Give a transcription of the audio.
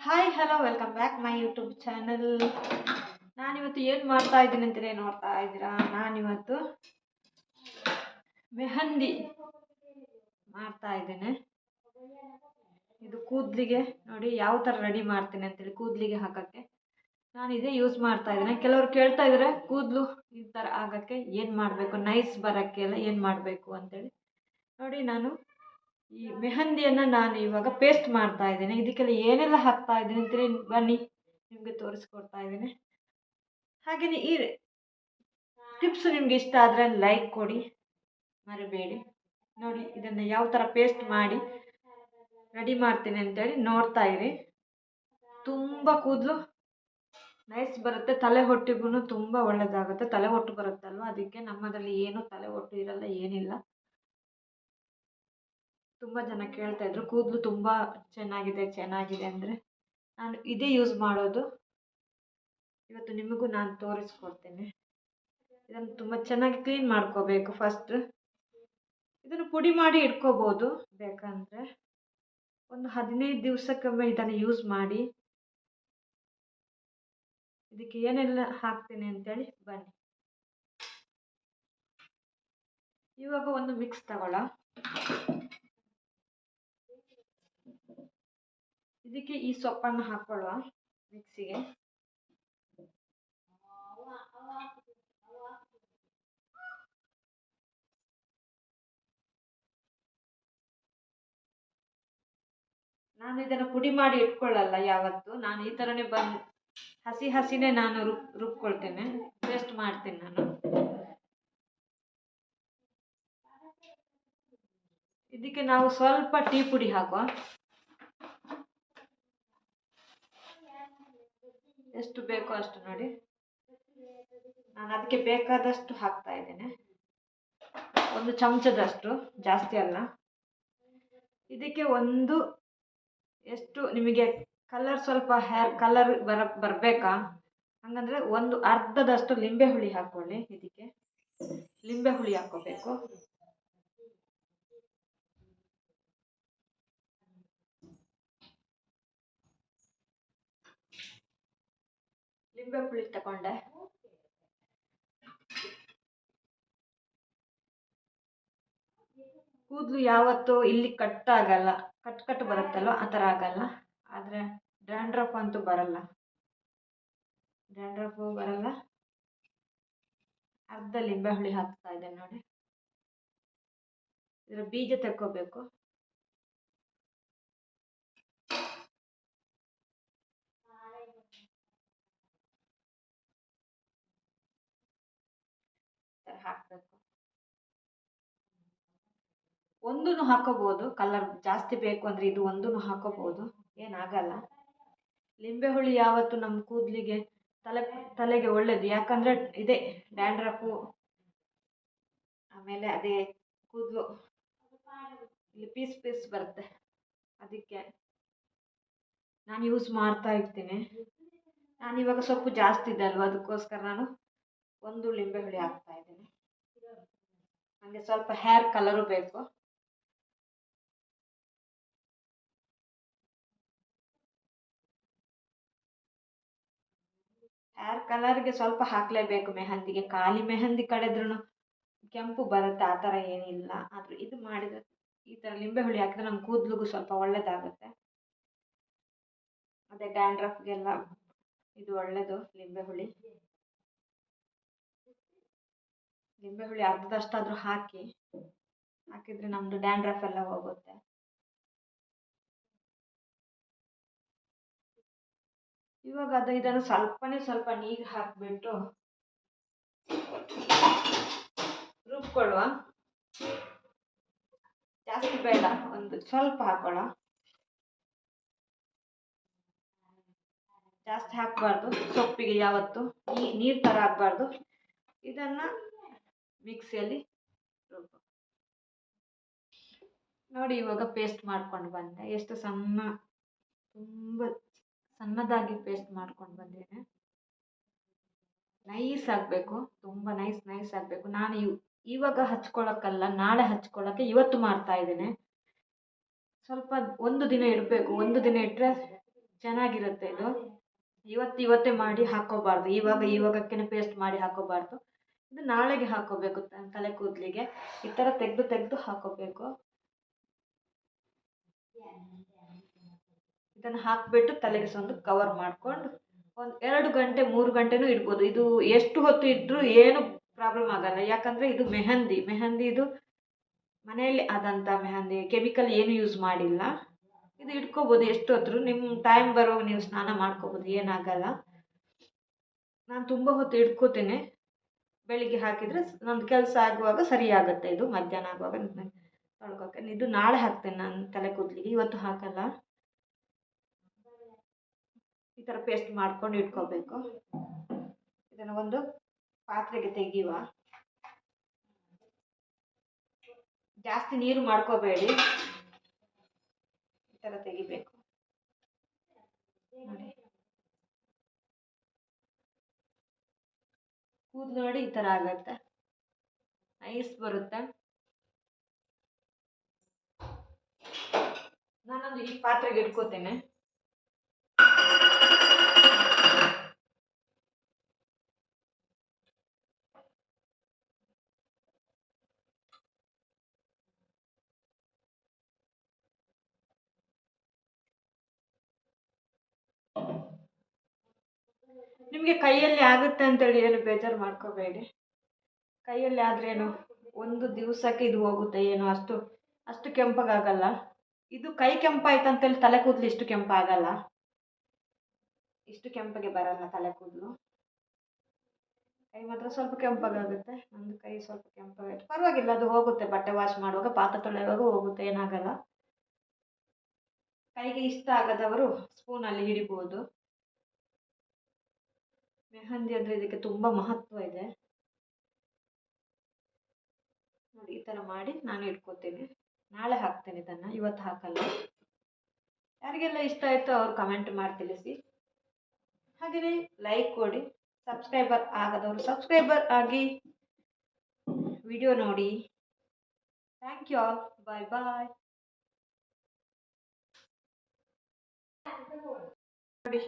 Hi hello welcome back my YouTube channel ನಾನಿವತ್ತು ಏನು ಮಾಡ್ತಾ ಇದ್ದೀನಿ ಅಂತಲೇ ನೋಡ್ತಾ ಇದ್ದೀರಾ? ನಾನಿವತ್ತು ಮೆಹಂದಿ ಮಾಡ್ತಾ ಇದ್ದೇನೆ. ಇದು ಕೂದಲಿಗೆ ನೋಡಿ ಯಾವ ಥರ ರೆಡಿ ಮಾಡ್ತೀನಿ ಅಂತೇಳಿ ಕೂದಲಿಗೆ ಹಾಕೋಕ್ಕೆ. ನಾನು ಇದೇ ಯೂಸ್ ಮಾಡ್ತಾ ಇದ್ದೇನೆ. ಕೆಲವರು ಕೇಳ್ತಾ ಇದ್ದಾರೆ ಕೂದಲು ಈ ಥರ ಆಗೋಕ್ಕೆ ಏನು ಮಾಡಬೇಕು ನೈಸ್ ಬರೋಕ್ಕೆ ಎಲ್ಲ ಏನು ಮಾಡಬೇಕು ಅಂತೇಳಿ. ನೋಡಿ ನಾನು ಈ ಮೆಹಂದಿಯನ್ನು ನಾನು ಇವಾಗ ಪೇಸ್ಟ್ ಮಾಡ್ತಾ ಇದ್ದೇನೆ. ಇದಕ್ಕೆಲ್ಲ ಏನೆಲ್ಲ ಹಾಕ್ತಾ ಇದ್ದೀನಿ ಅಂತೇಳಿ ಬನ್ನಿ, ನಿಮಗೆ ತೋರಿಸ್ಕೊಡ್ತಾ ಇದ್ದೇನೆ. ಹಾಗೆಯೇ ಈ ಟಿಪ್ಸ್ ನಿಮ್ಗೆ ಇಷ್ಟ ಆದರೆ ಲೈಕ್ ಕೊಡಿ, ಮರಿಬೇಡಿ. ನೋಡಿ, ಇದನ್ನು ಯಾವ ಥರ ಪೇಸ್ಟ್ ಮಾಡಿ ರೆಡಿ ಮಾಡ್ತೀನಿ ಅಂತೇಳಿ ನೋಡ್ತಾ ಇರಿ. ತುಂಬ ಕೂದಲು ನೈಸ್ ಬರುತ್ತೆ. ತಲೆ ಹೊಟ್ಟಿಗೂ ತುಂಬ ಒಳ್ಳೆಯದಾಗುತ್ತೆ ತಲೆ ಹೊಟ್ಟು ಬರುತ್ತಲ್ವ? ಅದಕ್ಕೆ ನಮ್ಮದರಲ್ಲಿ ಏನು ತಲೆ ಹೊಟ್ಟು ಇರಲ್ಲ, ಏನಿಲ್ಲ. ತುಂಬ ಜನ ಕೇಳ್ತಾ ಇದ್ರು. ಕೂದಲು ತುಂಬ ಚೆನ್ನಾಗಿದೆ ಚೆನ್ನಾಗಿದೆ ಅಂದರೆ ನಾನು ಇದೇ ಯೂಸ್ ಮಾಡೋದು. ಇವತ್ತು ನಿಮಗೂ ನಾನು ತೋರಿಸ್ಕೊಡ್ತೇನೆ. ಇದನ್ನು ತುಂಬ ಚೆನ್ನಾಗಿ ಕ್ಲೀನ್ ಮಾಡ್ಕೋಬೇಕು ಫಸ್ಟ್ ಇದನ್ನು ಪುಡಿ ಮಾಡಿ ಇಟ್ಕೋಬೋದು ಬೇಕಂದರೆ. ಒಂದು ಹದಿನೈದು ದಿವಸಕ್ಕೊಮ್ಮೆ ಇದನ್ನು ಯೂಸ್ ಮಾಡಿ. ಇದಕ್ಕೆ ಏನೆಲ್ಲ ಹಾಕ್ತೇನೆ ಅಂತೇಳಿ ಬನ್ನಿ. ಇವಾಗ ಒಂದು ಮಿಕ್ಸ್ ತಗೊಳ್ಳ ಇದಕ್ಕೆ ಈ ಸೊಪ್ಪನ್ನು ಹಾಕೊಳ್ಳುವ ಮಿಕ್ಸಿಗೆ. ನಾನು ಇದನ್ನು ಪುಡಿ ಮಾಡಿ ಇಟ್ಕೊಳ್ಳಲ್ಲ ಯಾವತ್ತು. ನಾನು ಈ ಥರನೇ ಬಂದು ಹಸಿ ಹಸಿನೇ ನಾನು ರುಬ್, ರುಬ್ಕೊಳ್ತೇನೆ. ಪೇಸ್ಟ್ ಮಾಡ್ತೀನಿ ನಾನು. ಇದಕ್ಕೆ ನಾವು ಸ್ವಲ್ಪ ಟೀ ಪುಡಿ ಹಾಕುವ. ಎಷ್ಟು ಬೇಕೋ ಅಷ್ಟು ನೋಡಿ. ನಾನು ಅದಕ್ಕೆ ಬೇಕಾದಷ್ಟು ಹಾಕ್ತಾ ಇದ್ದೇನೆ. ಒಂದು ಚಮಚದಷ್ಟು, ಜಾಸ್ತಿ ಅಲ್ಲ. ಇದಕ್ಕೆ ಒಂದು ಎಷ್ಟು ನಿಮಗೆ ಕಲರ್ ಸ್ವಲ್ಪ ಹೇರ್ ಕಲರ್ ಬರ, ಬರಬೇಕಾ? ಹಂಗಂದ್ರೆ ಒಂದು ಅರ್ಧದಷ್ಟು ಲಿಂಬೆ ಹುಳಿ ಹಾಕ್ಕೊಳ್ಳಿ ಇದಕ್ಕೆ. ಲಿಂಬೆ ಹುಳಿ ಹಾಕ್ಕೋಬೇಕು. ಲಿಂಬೆ ಹುಳಿ ತಗೊಂಡೆ. ಕೂದಲು ಯಾವತ್ತೂ ಇಲ್ಲಿ ಕಟ್ ಆಗಲ್ಲ ಕಟ್ ಕಟ್ ಬರುತ್ತಲ್ವ? ಆ ಥರ ಆಗಲ್ಲ. ಆದರೆ ಡ್ಯಾಂಡ್ರಫ್ ಅಂತೂ ಬರಲ್ಲ. ಡ್ಯಾಂಡ್ರಫು ಬರಲ್ಲ. ಅರ್ಧ ಲಿಂಬೆ ಹುಳಿ ಹಾಕ್ತಾ ಇದ್ದೇನೆ ನೋಡಿ. ಇದರ ಬೀಜ ತಕ್ಕೋಬೇಕು. ಹಾಕಬೇಕು. ಒಂದೂ ಹಾಕೋಬೋದು. ಕಲರ್ ಜಾಸ್ತಿ ಬೇಕು ಅಂದರೆ ಇದು ಒಂದೂ ಹಾಕೋಬೋದು. ಏನಾಗಲ್ಲ ಲಿಂಬೆ ಹುಳಿ ಯಾವತ್ತು ನಮ್ಮ ಕೂದಲಿಗೆ ತಲೆ, ತಲೆಗೆ ಒಳ್ಳೇದು. ಯಾಕಂದರೆ ಇದೆ ಡ್ಯಾಂಡ್ರಫು. ಆಮೇಲೆ ಅದೇ ಕೂದಲು. ಇಲ್ಲಿ ಪೀಸ್ ಪೀಸ್ ಬರುತ್ತೆ. ಅದಕ್ಕೆ ನಾನು ಯೂಸ್ ಮಾಡ್ತಾ ಇರ್ತೀನಿ. ನಾನು ಇವಾಗ ಸೊಪ್ಪು ಜಾಸ್ತಿ ಇದೆ ಅಲ್ವ? ಅದಕ್ಕೋಸ್ಕರ ನಾನು ಒಂದು ಲಿಂಬೆ ಹುಳಿ ಹಾಕ್ತಾ ಇದ್ದೀನಿ. ನನಗೆ ಸ್ವಲ್ಪ ಹೇರ್ ಕಲರು ಬೇಕು. ಹೇರ್ ಕಲರ್ಗೆ ಸ್ವಲ್ಪ ಹಾಕಲೇಬೇಕು ಮೆಹಂದಿಗೆ. ಖಾಲಿ ಮೆಹಂದಿ ಕಡೆದ್ರೂ ಕೆಂಪು ಬರುತ್ತೆ ಆ ಥರ ಏನಿಲ್ಲ. ಆದರೂ ಇದು ಮಾಡಿದರೆ ಈ ಥರ ಲಿಂಬೆ ಹುಳಿ ಹಾಕಿದ್ರೆ ನಮ್ಮ ಕೂದಲಿಗೂ ಸ್ವಲ್ಪ ಒಳ್ಳೆಯದಾಗುತ್ತೆ ಅದೇ ಡ್ಯಾಂಡ್ರಫ್ಗೆಲ್ಲ ಇದು ಒಳ್ಳೆಯದು ಲಿಂಬೆ ಹುಳಿ ಲಿಂಬೆ ಹುಳಿ ಅರ್ಧದಷ್ಟಾದರೂ ಹಾಕಿ, ಹಾಕಿದರೆ ನಮ್ಮದು ಡ್ಯಾಂಡ್ರಫ್ ಎಲ್ಲ ಹೋಗುತ್ತೆ. ಇವಾಗ ಅದು ಇದನ್ನು ಸ್ವಲ್ಪನೇ ಸ್ವಲ್ಪ ನೀರು ಹಾಕಿಬಿಟ್ಟು ರುಬ್ಕೊಳ್ಳುವ. ಜಾಸ್ತಿ ಬೇಡ, ಒಂದು ಸ್ವಲ್ಪ ಹಾಕೋಣ ಜಾಸ್ತಿ ಹಾಕಬಾರ್ದು, ಸೊಪ್ಪಿಗೆ ಯಾವತ್ತು ನೀರು ಥರ ಹಾಕಬಾರ್ದು. ಇದನ್ನು ಮಿಕ್ಸಿಯಲ್ಲಿ ನೋಡಿ ಇವಾಗ ಪೇಸ್ಟ್ ಮಾಡ್ಕೊಂಡು ಬಂದೆ. ಎಷ್ಟು ಸಣ್ಣ, ತುಂಬ ಸಣ್ಣದಾಗಿ ಪೇಸ್ಟ್ ಮಾಡ್ಕೊಂಡು ಬಂದಿದ್ದೇನೆ. ನೈಸ್ ಆಗಬೇಕು, ತುಂಬ ನೈಸ್ ನೈಸ್ ಆಗಬೇಕು. ನಾನು ಇವ್, ಇವಾಗ ಹಚ್ಕೊಳ್ಳೋಕ್ಕಲ್ಲ ನಾಳೆ ಹಚ್ಕೊಳ್ಳೋಕ್ಕೆ ಇವತ್ತು ಮಾಡ್ತಾ ಇದ್ದೇನೆ. ಸ್ವಲ್ಪ ಒಂದು ದಿನ ಇಡಬೇಕು ಒಂದು ದಿನ ಇಟ್ಟರೆ ಚೆನ್ನಾಗಿರುತ್ತೆ ಇದು. ಇವತ್ತು ಇವತ್ತೇ ಮಾಡಿ ಹಾಕೋಬಾರ್ದು. ಇವಾಗ ಇವಾಗಕ್ಕೇ ಪೇಸ್ಟ್ ಮಾಡಿ ಹಾಕೋಬಾರ್ದು. ಇದು ನಾಳೆಗೆ ಹಾಕೋಬೇಕು ತಲೆ ಕೂದಲಿಗೆ. ಈ ಥರ ತೆಗೆದು ತೆಗೆದು ಹಾಕೋಬೇಕು. ಇದನ್ನು ಹಾಕಿಬಿಟ್ಟು ತಲೆಗೆ ಸೊಂದು ಕವರ್ ಮಾಡಿಕೊಂಡು ಒಂದು ಎರಡು ಗಂಟೆ, ಮೂರು ಗಂಟೆನೂ ಇಡ್ಬೋದು. ಇದು ಎಷ್ಟು ಹೊತ್ತು ಇದ್ದರೂ ಏನು ಪ್ರಾಬ್ಲಮ್ ಆಗಲ್ಲ. ಯಾಕಂದರೆ ಇದು ಮೆಹಂದಿ. ಮೆಹಂದಿ ಇದು ಮನೆಯಲ್ಲಿ ಆದಂಥ ಮೆಹಂದಿ. ಕೆಮಿಕಲ್ ಏನು ಯೂಸ್ ಮಾಡಿಲ್ಲ. ಇದು ಇಟ್ಕೋಬೋದು ಎಷ್ಟು ಹೊತ್ತು ನಿಮ್ಮ ಟೈಮ್ ಬರುವಾಗ ನೀವು ಸ್ನಾನ ಮಾಡ್ಕೋಬೋದು. ಏನಾಗಲ್ಲ. ನಾನು ತುಂಬ ಹೊತ್ತು ಇಟ್ಕೋತೇನೆ. ಬೆಳಿಗ್ಗೆ ಹಾಕಿದರೆ ನಂದು ಕೆಲಸ ಆಗುವಾಗ ಸರಿ ಆಗುತ್ತೆ. ಇದು ಮಧ್ಯಾಹ್ನ ಆಗುವಾಗ ತೊಳ್ಕೊಕ್ಕೆ. ಇದು ನಾಳೆ ಹಾಕ್ತೇನೆ ನಾನು ತಲೆ ಕೂದಲಿಗೆ. ಇವತ್ತು ಹಾಕಲ್ಲ. ಈ ಥರ ಪೇಸ್ಟ್ ಮಾಡ್ಕೊಂಡು ಇಟ್ಕೋಬೇಕು. ಇದನ್ನು ಒಂದು ಪಾತ್ರೆಗೆ ತೆಗೆಯುವ. ಜಾಸ್ತಿ ನೀರು ಮಾಡ್ಕೋಬೇಡಿ. ಈ ಥರ ತೆಗಿಬೇಕು. ನೋಡಿ ಈ ಥರ ಆಗುತ್ತೆ. ಐಸ್ ಬರುತ್ತೆ. ನಾನೊಂದು ಈ ಪಾತ್ರೆಗೆ ಇಟ್ಕೋತೇನೆ. ನಿಮಗೆ ಕೈಯಲ್ಲಿ ಆಗುತ್ತೆ ಅಂತೇಳಿ ಏನು ಬೇಜಾರು ಮಾಡ್ಕೋಬೇಡಿ. ಕೈಯಲ್ಲಿ ಆದ್ರೇನು ಒಂದು ದಿವಸಕ್ಕೆ ಇದು ಹೋಗುತ್ತೆ ಏನು, ಅಷ್ಟು ಅಷ್ಟು ಕೆಂಪಗಾಗಲ್ಲ ಇದು ಕೈ ಕೆಂಪಾಯ್ತು ಅಂತೇಳಿ ತಲೆ ಕೂದಲು ಇಷ್ಟು ಕೆಂಪಾಗಲ್ಲ. ಇಷ್ಟು ಕೆಂಪಗೆ ಬರಲ್ಲ ತಲೆ ಕೂದಲು. ಕೈ ಮಾತ್ರ ಸ್ವಲ್ಪ ಕೆಂಪಾಗುತ್ತೆ ನಂದು ಕೈ ಸ್ವಲ್ಪ ಕೆಂಪಾಗುತ್ತೆ ಪರವಾಗಿಲ್ಲ, ಅದು ಹೋಗುತ್ತೆ. ಬಟ್ಟೆ ವಾಶ್ ಮಾಡುವಾಗ, ಪಾತ್ರೆ ತೊಳೆಯುವಾಗ ಹೋಗುತ್ತೆ, ಏನಾಗಲ್ಲ. ಕೈಗೆ ಇಷ್ಟ ಆಗದವರು ಸ್ಪೂನಲ್ಲಿ ಹಿಡಿಬೋದು. ಮೆಹಂದಿ ಅಂದರೆ ಇದಕ್ಕೆ ತುಂಬ ಮಹತ್ವ ಇದೆ. ನೋಡಿ, ಈ ಥರ ಮಾಡಿ ನಾನು ಇಟ್ಕೋತೀನಿ. ನಾಳೆ ಹಾಕ್ತೇನೆ ಇದನ್ನು, ಇವತ್ತು ಹಾಕಲ್ಲ. ಯಾರಿಗೆಲ್ಲ ಇಷ್ಟ ಆಯಿತು ಅವ್ರು ಕಮೆಂಟ್ ಮಾಡಿ ತಿಳಿಸಿ. ಹಾಗೆಯೇ ಲೈಕ್ ಕೊಡಿ ಸಬ್ಸ್ಕ್ರೈಬರ್ ಆಗದವರು ಸಬ್ಸ್ಕ್ರೈಬರ್ ಆಗಿ ವಿಡಿಯೋ ನೋಡಿ. Thank you all bye bye ನೋಡಿ.